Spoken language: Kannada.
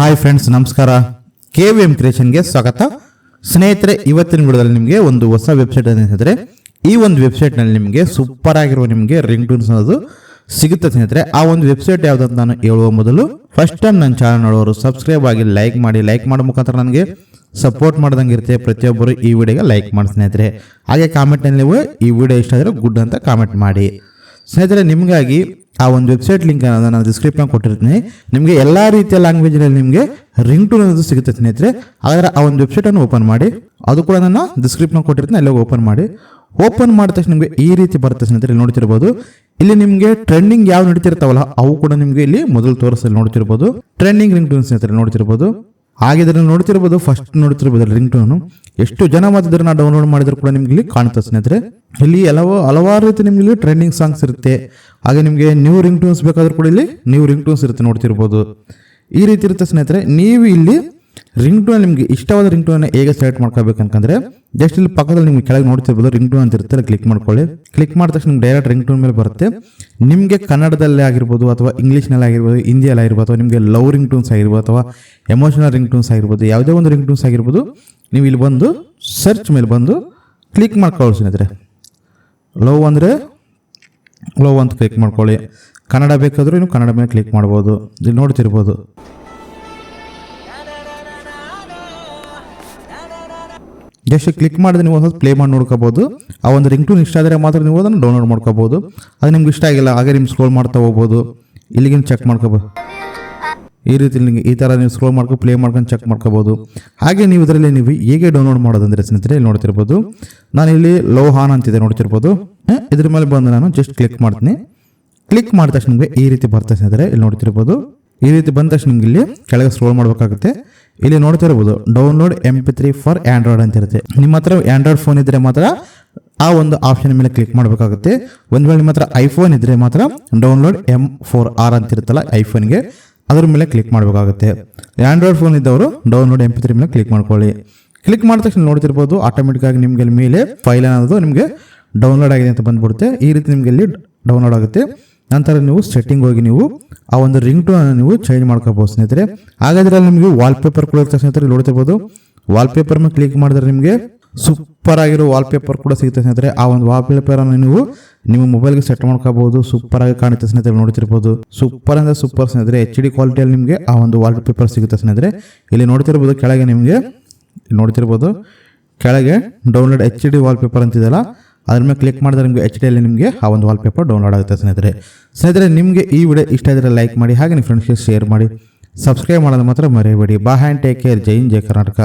ಹಾಯ್ ಫ್ರೆಂಡ್ಸ್ ನಮಸ್ಕಾರ. ಕೆ ವಿ ಎಂ ಕ್ರಿಯೇಷನ್ಗೆ ಸ್ವಾಗತ. ಸ್ನೇಹಿತರೆ, ಇವತ್ತಿನ ವಿಡಿಯೋದಲ್ಲಿ ನಿಮಗೆ ಒಂದು ಹೊಸ ವೆಬ್ಸೈಟ್ ಹೇಳಿದ್ರೆ ಈ ಒಂದು ವೆಬ್ಸೈಟ್ನಲ್ಲಿ ನಿಮಗೆ ಸೂಪರ್ ಆಗಿರುವ ನಿಮಗೆ ರಿಂಗ್ ಟೂನ್ಸ್ ಅನ್ನೋದು ಸಿಗುತ್ತೆ ಸ್ನೇಹಿತರೆ. ಆ ಒಂದು ವೆಬ್ಸೈಟ್ ಯಾವುದಂತ ನಾನು ಹೇಳುವ ಮೊದಲು ಫಸ್ಟ್ ಟೈಮ್ ನನ್ನ ಚಾನಲ್ ನೋಡೋರು ಸಬ್ಸ್ಕ್ರೈಬ್ ಆಗಿ ಲೈಕ್ ಮಾಡಿ ಲೈಕ್ ಮಾಡೋ ಮುಖಾಂತರ ನನಗೆ ಸಪೋರ್ಟ್ ಮಾಡ್ದಂಗೆ ಇರುತ್ತೆ. ಪ್ರತಿಯೊಬ್ಬರು ಈ ವಿಡಿಯೋಗೆ ಲೈಕ್ ಮಾಡಿ ಸ್ನೇಹಿತರೆ. ಹಾಗೆ ಕಾಮೆಂಟ್ನಲ್ಲಿ ನೀವು ಈ ವಿಡಿಯೋ ಇಷ್ಟ ಆದರೆ ಗುಡ್ ಅಂತ ಕಾಮೆಂಟ್ ಮಾಡಿ. ಸ್ನೇಹಿತರೆ, ನಿಮಗಾಗಿ ಆ ಒಂದು ವೆಬ್ಸೈಟ್ ಲಿಂಕ್ ಅನ್ನೋದು ನಾನು ಡಿಸ್ಕ್ರಿಪ್ಷನ್ ಕೊಟ್ಟಿರ್ತೀನಿ. ನಿಮಗೆ ಎಲ್ಲ ರೀತಿಯ ಲ್ಯಾಂಗ್ವೇಜ್ನಲ್ಲಿ ನಿಮಗೆ ರಿಂಗ್ ಟೂನ್ ಅನ್ನೋದು ಸಿಗುತ್ತೆ ಸ್ನೇಹಿತರೆ. ಹಾಗಾದ್ರೆ ಆ ಒಂದು ವೆಬ್ಸೈಟನ್ನು ಓಪನ್ ಮಾಡಿ. ಅದು ಕೂಡ ನಾನು ಡಿಸ್ಕ್ರಿಪ್ಷನ್ ಕೊಟ್ಟಿರ್ತೀನಿ. ಅಲ್ಲೇ ಓಪನ್ ಮಾಡಿ. ಓಪನ್ ಮಾಡಿದ ತಕ್ಷಣ ನಿಮಗೆ ಈ ರೀತಿ ಬರುತ್ತೆ ಸ್ನೇಹಿತರೆ ನೋಡ್ತಿರ್ಬೋದು. ಇಲ್ಲಿ ನಿಮಗೆ ಟ್ರೆಂಡಿಂಗ್ ಯಾವ ನಡೀತಿರ್ತಾವಲ್ಲ, ಅವು ಕೂಡ ನಿಮಗೆ ಇಲ್ಲಿ ಮೊದಲು ತೋರಿಸಲು ನೋಡ್ತಿರ್ಬೋದು. ಟ್ರೆಂಡಿಂಗ್ ರಿಂಗ್ ಟೂನ್ ಸ್ನೇಹಿತರೆ, ನೋಡ್ತಿರ್ಬೋದು. ಹಾಗೆ ಇದನ್ನು ನೋಡ್ತಿರ್ಬೋದು ಫಸ್ಟ್ ನೋಡ್ತಿರ್ಬೋದು ರಿಂಗ್ ಟೋನು ಎಷ್ಟು ಜನ ಮಾತ್ರ ಡೌನ್ಲೋಡ್ ಮಾಡಿದ್ರು ಕೂಡ ನಿಮ್ಗೆ ಇಲ್ಲಿ ಕಾಣುತ್ತೆ ಸ್ನೇಹಿತರೆ. ಇಲ್ಲಿ ಹಲವು ಹಲವಾರು ರೀತಿ ನಿಮ್ಗೆ ಇಲ್ಲಿ ಟ್ರೆಂಡಿಂಗ್ ಸಾಂಗ್ಸ್ ಇರುತ್ತೆ. ಹಾಗೆ ನಿಮಗೆ ನ್ಯೂ ರಿಂಗ್ ಟೋನ್ಸ್ ಬೇಕಾದ್ರೂ ಕೂಡ ಇಲ್ಲಿ ನ್ಯೂ ರಿಂಗ್ ಟೋನ್ಸ್ ಇರುತ್ತೆ ನೋಡ್ತಿರ್ಬೋದು. ಈ ರೀತಿ ಇರುತ್ತೆ ಸ್ನೇಹಿತರೆ. ನೀವು ಇಲ್ಲಿ ರಿಂಗ್ ಟೋನ್ ನಿಮಗೆ ಇಷ್ಟವಾದ ರಿಂಗ್ ಟೋನ್ ಹೇಗೆ ಸೆಲೆಕ್ಟ್ ಮಾಡ್ಕೋಬೇಕಂತಂದ್ರೆ ಜಸ್ಟ್ ಇಲ್ಲಿ ಪಕ್ಕದಲ್ಲಿ ನಿಮಗೆ ಕೆಳಗೆ ನೋಡ್ತಿರ್ಬೋದು ರಿಂಗ್ ಟೋನ್ ಅಂತ ಇರುತ್ತೆ ಕ್ಲಿಕ್ ಮಾಡ್ಕೊಳ್ಳಿ. ಕ್ಲಿಕ್ ಮಾಡಿದ ತಕ್ಷಣ ಡೈರೆಕ್ಟ್ ರಿಂಗ್ ಟೋನ್ ಮೇಲೆ ಬರುತ್ತೆ. ನಿಮಗೆ ಕನ್ನಡದಲ್ಲೇ ಆಗಿರ್ಬೋದು ಅಥವಾ ಇಂಗ್ಲೀಷ್ನಲ್ಲಿ ಆಗಿರ್ಬೋದು, ಹಿಂದಿಯಲ್ಲಿ ಆಗಿರ್ಬೋದು, ಅಥವಾ ನಿಮಗೆ ಲವ್ ರಿಂಗ್ ಟೂನ್ಸ್ ಆಗಿರ್ಬೋದು, ಅಥವಾ ಎಮೋಷನಲ್ ರಿಂಗ್ ಟೂನ್ಸ್ ಆಗಿರ್ಬೋದು, ಯಾವುದೇ ಒಂದು ರಿಂಗ್ ಟೂನ್ಸ್ ಆಗಿರ್ಬೋದು, ನೀವು ಇಲ್ಲಿ ಬಂದು ಸರ್ಚ್ ಮೇಲೆ ಬಂದು ಕ್ಲಿಕ್ ಮಾಡ್ಕೊಳ್ಳಿ ಸ್ನೇಹಿತರೆ. ಲವ್ ಅಂದರೆ ಲವ್ ಅಂತ ಕ್ಲಿಕ್ ಮಾಡ್ಕೊಳ್ಳಿ. ಕನ್ನಡ ಬೇಕಾದರೂ ನೀವು ಕನ್ನಡ ಮೇಲೆ ಕ್ಲಿಕ್ ಮಾಡ್ಬೋದು. ಇಲ್ಲಿ ನೋಡ್ತಿರ್ಬೋದು. ಜಸ್ಟ್ ಕ್ಲಿಕ್ ಮಾಡಿದ್ರೆ ನೀವು ಒಂದು ಪ್ಲೇ ಮಾಡಿ ನೋಡ್ಕೋಬೋದು. ಆ ಒಂದು ರಿಂಗ್ ಟೂನ್ ಇಷ್ಟ ಆದರೆ ಮಾತ್ರ ನೀವು ಅದನ್ನು ಡೌನ್ಲೋಡ್ ಮಾಡ್ಕೋಬೋದು. ಅದು ನಿಮ್ಗೆ ಇಷ್ಟ ಆಗಿಲ್ಲ, ಹಾಗೆ ನಿಮ್ಗೆ ಸ್ಕ್ರೋಲ್ ಮಾಡ್ತಾ ಹೋಗ್ಬೋದು. ಇಲ್ಲಿಗೆ ಚೆಕ್ ಮಾಡ್ಕೋಬೋದು. ಈ ರೀತಿ ನಿಮಗೆ ಈ ಥರ ನೀವು ಸ್ಕ್ರೋಲ್ ಮಾಡ್ಕೊಂಡು ಪ್ಲೇ ಮಾಡ್ಕೊಂಡು ಚೆಕ್ ಮಾಡ್ಕೋಬೋದು. ಹಾಗೆ ನೀವು ಇದರಲ್ಲಿ ನೀವು ಹೇಗೆ ಡೌನ್ಲೋಡ್ ಮಾಡೋದಂದ್ರೆ ಸ್ನೇಹಿತರೆ, ಇಲ್ಲಿ ನೋಡ್ತಿರ್ಬೋದು. ನಾನು ಇಲ್ಲಿ ಲೋ ಹಾನ್ ಅಂತಿದೆ ನೋಡ್ತಿರ್ಬೋದು. ಇದ್ರ ಮೇಲೆ ಬಂದು ನಾನು ಜಸ್ಟ್ ಕ್ಲಿಕ್ ಮಾಡ್ತೀನಿ. ಕ್ಲಿಕ್ ಮಾಡಿದ ತಕ್ಷಣ ನಿಮಗೆ ಈ ರೀತಿ ಬರ್ತಾ ಸ್ನೇಹಿತರೆ, ಇಲ್ಲಿ ನೋಡ್ತಿರ್ಬೋದು. ಈ ರೀತಿ ಬಂದ ತಕ್ಷಣ ನಿಮ್ಗೆ ಇಲ್ಲಿ ಕೆಳಗೆ ಸ್ಕ್ರೋಲ್ ಮಾಡಬೇಕಾಗುತ್ತೆ. ಇಲ್ಲಿ ನೋಡ್ತಾ ನೋಡ್ತಿರ್ಬೋದು download M P three for Android ಅಂತ ಇರುತ್ತೆ. ನಿಮ್ಮ ಹತ್ರ ಆಂಡ್ರಾಯ್ಡ್ ಫೋನ್ ಇದ್ದರೆ ಮಾತ್ರ ಆ ಒಂದು ಆಪ್ಷನ್ ಮೇಲೆ ಕ್ಲಿಕ್ ಮಾಡಬೇಕಾಗುತ್ತೆ. ಒಂದು ವೇಳೆ ನಿಮ್ಮ ಹತ್ರ ಐಫೋನ್ ಇದ್ದರೆ ಮಾತ್ರ ಡೌನ್ಲೋಡ್ ಎಂ ಫೋರ್ ಆರ್ ಅಂತ ಇರುತ್ತಲ್ಲ ಐಫೋನ್ಗೆ ಅದ್ರ ಮೇಲೆ ಕ್ಲಿಕ್ ಮಾಡಬೇಕಾಗುತ್ತೆ. ಆಂಡ್ರಾಯ್ಡ್ ಫೋನ್ ಇದ್ದವರು ಡೌನ್ಲೋಡ್ ಎಂ ಪಿ ತ್ರೀ ಮೇಲೆ ಕ್ಲಿಕ್ ಮಾಡ್ಕೊಳ್ಳಿ. ಕ್ಲಿಕ್ ಮಾಡಿದ ತಕ್ಷಣ ನೋಡ್ತಿರ್ಬೋದು ಆಟೋಮೆಟಿಕ್ ಆಗಿ ನಿಮಗೆ ಮೇಲೆ ಫೈಲ್ ಅನ್ನೋದು ನಿಮಗೆ ಡೌನ್ಲೋಡ್ ಆಗಿದೆ ಅಂತ ಬಂದ್ಬಿಡುತ್ತೆ. ಈ ರೀತಿ ನಿಮಗೆ ಇಲ್ಲಿ ಡೌನ್ಲೋಡ್ ಆಗುತ್ತೆ. ನಂತರ ನೀವು ಸೆಟ್ಟಿಂಗ್ ಹೋಗಿ ನೀವು ಆ ಒಂದು ರಿಂಗ್ ಟೋನ್ ನೀವು ಚೇಂಜ್ ಮಾಡ್ಕೋಬೋದು ಸ್ನೇಹಿತರೆ. ಹಾಗಾದ್ರೆ ನಿಮಗೆ ವಾಲ್ಪೇಪರ್ ಕೂಡ ಇರ್ತದೆ ಸ್ನೇಹಿತರೆ ನೋಡ್ತಿರ್ಬೋದು. ವಾಲ್ಪೇಪರ್ ಮೇಲೆ ಕ್ಲಿಕ್ ಮಾಡಿದ್ರೆ ನಿಮಗೆ ಸೂಪರ್ ಆಗಿರೋ ವಾಲ್ಪೇಪರ್ ಕೂಡ ಸಿಗುತ್ತೆ ಸ್ನೇಹಿತರೆ. ಆ ಒಂದು ವಾಲ್ಪೇಪರನ್ನು ನೀವು ನಿಮ್ಮ ಮೊಬೈಲ್ಗೆ ಸೆಟ್ ಮಾಡ್ಕೋಬಹುದು ಸೂಪರ್ ಆಗಿ ಕಾಣುತ್ತೆ ಸ್ನೇಹಿತರೆ ನೋಡ್ತಿರ್ಬೋದು. ಸೂಪರ್ ಅಂದ್ರೆ ಸೂಪರ್ ಸ್ನೇಹಿತರೆ ಎಚ್ ಡಿ ಕ್ವಾಲಿಟಿಯಲ್ಲಿ ನಿಮಗೆ ಆ ಒಂದು ವಾಲ್ಪೇಪರ್ ಸಿಗುತ್ತೆ ಸ್ನೇಹಿತರೆ. ಇಲ್ಲಿ ನೋಡ್ತಿರ್ಬೋದು ಕೆಳಗೆ ನಿಮಗೆ ನೋಡ್ತಿರ್ಬೋದು, ಕೆಳಗೆ ಡೌನ್ಲೋಡ್ ಎಚ್ ಡಿ ವಾಲ್ಪೇಪರ್ ಅಂತಿದೆಯಲ್ಲ ಅದ್ರ ಮೇಲೆ ಕ್ಲಿಕ್ ಮಾಡಿದ್ರೆ ನಿಮಗೆ ಎಚ್ ಡಿಯಲ್ಲಿ ನಿಮಗೆ ಆ ಒಂದು ವಾಲ್ಪೇಪರ್ ಡೌನ್ಲೋಡ್ ಆಗುತ್ತೆ ಸ್ನೇಹಿತರೆ. ಸ್ನೇಹಿತರೆ, ನಿಮಗೆ ಈ ವಿಡಿಯೋ ಇಷ್ಟ ಇದ್ದರೆ ಲೈಕ್ ಮಾಡಿ, ಹಾಗೆ ನಿಮ್ಮ ಫ್ರೆಂಡ್ಸ್ಗೆ ಶೇರ್ ಮಾಡಿ ಸಬ್ಸ್ಕ್ರೈಬ್ ಮಾಡೋದು ಮಾತ್ರ ಮರೆಯಬೇಡಿ ಬಾ ಹ್ಯಾಂಡ್ ಟೇಕ್ ಕೇರ್ ಜೈನ್ ಜಯ ಕರ್ನಾಟಕ.